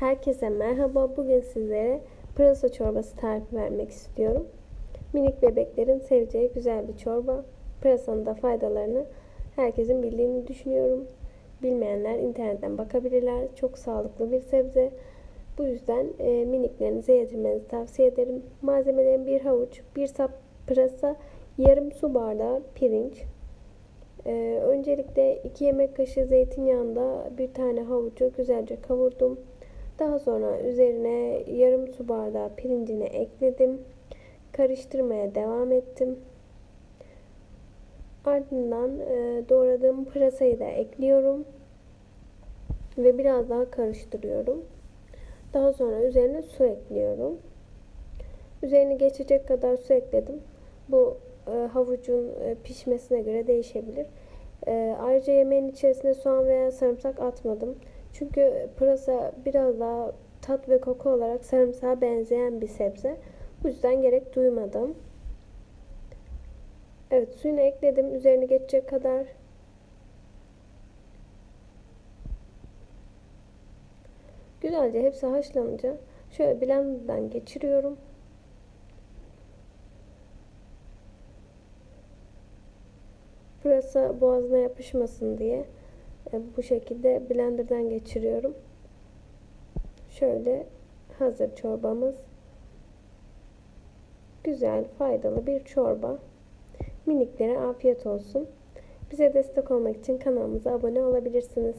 Herkese merhaba. Bugün sizlere pırasa çorbası tarifi vermek istiyorum. Minik bebeklerin seveceği güzel bir çorba. Pırasanın da faydalarını herkesin bildiğini düşünüyorum. Bilmeyenler internetten bakabilirler. Çok sağlıklı bir sebze. Bu yüzden e, miniklerinize yedirmenizi tavsiye ederim. Malzemelerin bir havuç, bir sap pırasa, yarım su bardağı pirinç, ee, öncelikle 2 yemek kaşığı zeytinyağında bir tane havucu güzelce kavurdum. Daha sonra üzerine yarım su bardağı pirincini ekledim. Karıştırmaya devam ettim. Ardından e, doğradığım pırasayı da ekliyorum. Ve biraz daha karıştırıyorum. Daha sonra üzerine su ekliyorum. Üzerine geçecek kadar su ekledim. Bu e, havucun e, pişmesine göre değişebilir. Ayrıca yemeğin içerisine soğan veya sarımsak atmadım. Çünkü pırasa biraz daha tat ve koku olarak sarımsağa benzeyen bir sebze. Bu yüzden gerek duymadım. Evet suyunu ekledim. Üzerine geçecek kadar. Güzelce hepsi haşlanınca şöyle blenderdan geçiriyorum. Pırasa boğazına yapışmasın diye bu şekilde blenderdan geçiriyorum. Şöyle hazır çorbamız. Güzel, faydalı bir çorba. Miniklere afiyet olsun. Bize destek olmak için kanalımıza abone olabilirsiniz.